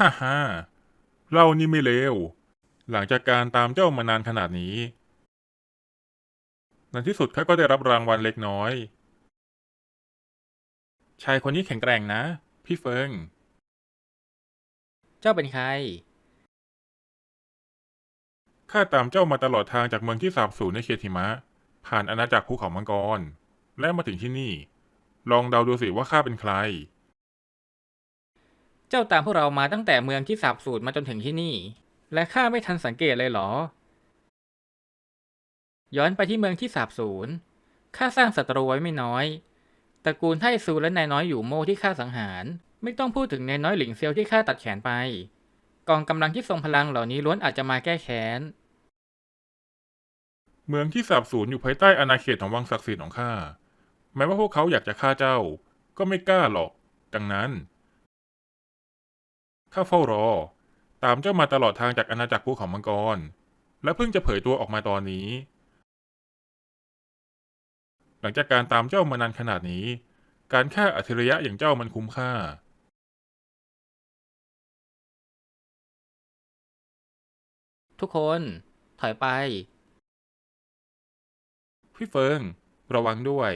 ฮ่าฮ่าเรานี่ไม่เลว หลังจากการตามเจ้ามานานขนาดนี้ ในที่สุดข้าก็ได้รับรางวัลเล็กน้อย ชายคนนี้แข็งแกร่งนะ พี่เฟิง เจ้าเป็นใคร ข้าตามเจ้ามาตลอดทางจากเมืองที่สาบสูญในเขตหิมะ ผ่านอาณาจักรภูเขามังกร และมาถึงที่นี่ ลองเดาดูสิว่าข้าเป็นใคร เจ้าตามพวกเรามาตั้งแต่เมืองที่สาบสูญมาจนถึงที่นี่ และข้าไม่ทันสังเกตเลยเหรอ ย้อนไปที่เมืองที่สาบสูญข้าสร้างศัตรูไว้ไม่น้อยตระกูลไทซูและนายน้อยอยู่โมที่ข้าสังหาร ไม่ต้องพูดถึงนายน้อยหลิงเซียวที่ข้าตัดแขนไป กองกำลังที่ทรงพลังเหล่านี้ล้วนอาจจะมาแก้แค้น เมืองที่สาบสูญอยู่ภายใต้อาณาเขตของวังศักดิ์สิทธิ์ของข้า แม้ว่าพวกเขาอยากจะฆ่าเจ้า ก็ไม่กล้าหรอก ดังนั้น ข้าเฝ้ารอ ตามเจ้ามาตลอดทางจากอาณาจักรภูเขามังกร และเพิ่งจะเผยตัวออกมาตอนนี้ หลังจากการตามเจ้ามานานขนาดนี้ การฆ่าอัจฉริยะอย่างเจ้ามันคุ้มค่า ทุกคนถอยไป พี่เฟิง ระวังด้วย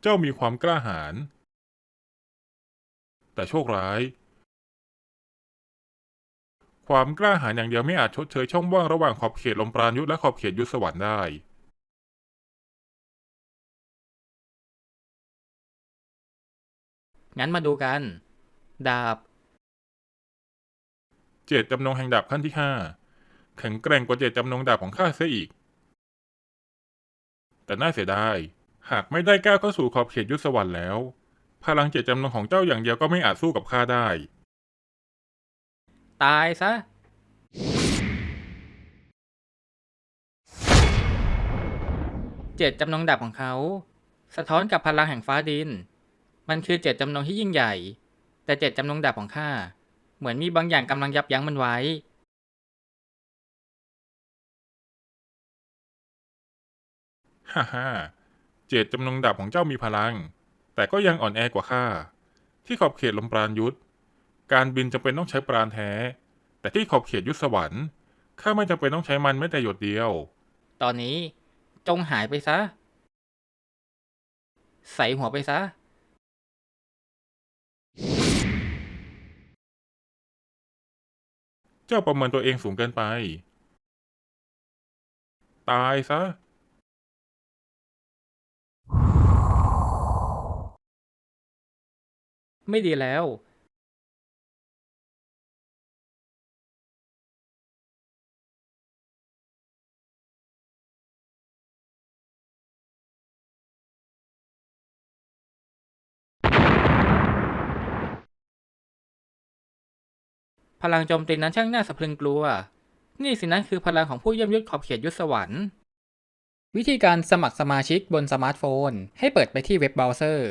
เจ้ามีความกล้าหาญ แต่โชคร้าย ความกล้าหาญอย่างเดียวไม่อาจชดเชยช่องว่างระหว่างขอบเขตลมปราณยุทธและขอบเขตยุทธสวรรค์ได้งั้นมาดูกัน ดาบ เจตจำนงแห่งดาบขั้นที่ห้าแข็งแกร่งกว่าเจตจำนงดาบของข้าเสียอีก แต่น่าเสียดาย หากไม่ได้ก้าวเข้าสู่ขอบเขตยุทธสวรรค์แล้ว พลังเจตจำนงของเจ้าอย่างเดียวก็ไม่อาจสู้กับข้าได้ ตายซะ เจตจำนงดาบของเขา สะท้อนกับพลังแห่งฟ้าดิน มันคือเจตจำนงที่ยิ่งใหญ่ แต่เจตจำนงดาบของข้าเหมือนมีบางอย่างกำลังยับยั้งมันไว้ ฮ่าฮ่าเจตจำนงดาบของเจ้ามีพลัง แต่ก็ยังอ่อนแอกว่าข้าที่ขอบเขตลมปราณยุทธ การบินจำเป็นต้องใช้ปราณแท้ แต่ที่ขอบเขตยุทธสวรรค์ข้าไม่จำเป็นต้องใช้มันแม้แต่หยดเดียว ตอนนี้จงหายไปซะ ใส่หัวไปซะ เจ้าประเมินตัวเองสูงเกินไป ตายซะ ไม่ดีแล้วพลังโจมตีนั้นช่างน่าสะพรึงกลัว นี่สินั้นคือพลังของผู้เยี่ยมยศขอบเขตยุทธสวรรค์ วิธีการสมัครสมาชิกบนสมาร์ทโฟน ให้เปิดไปที่เว็บเบราว์เซอร์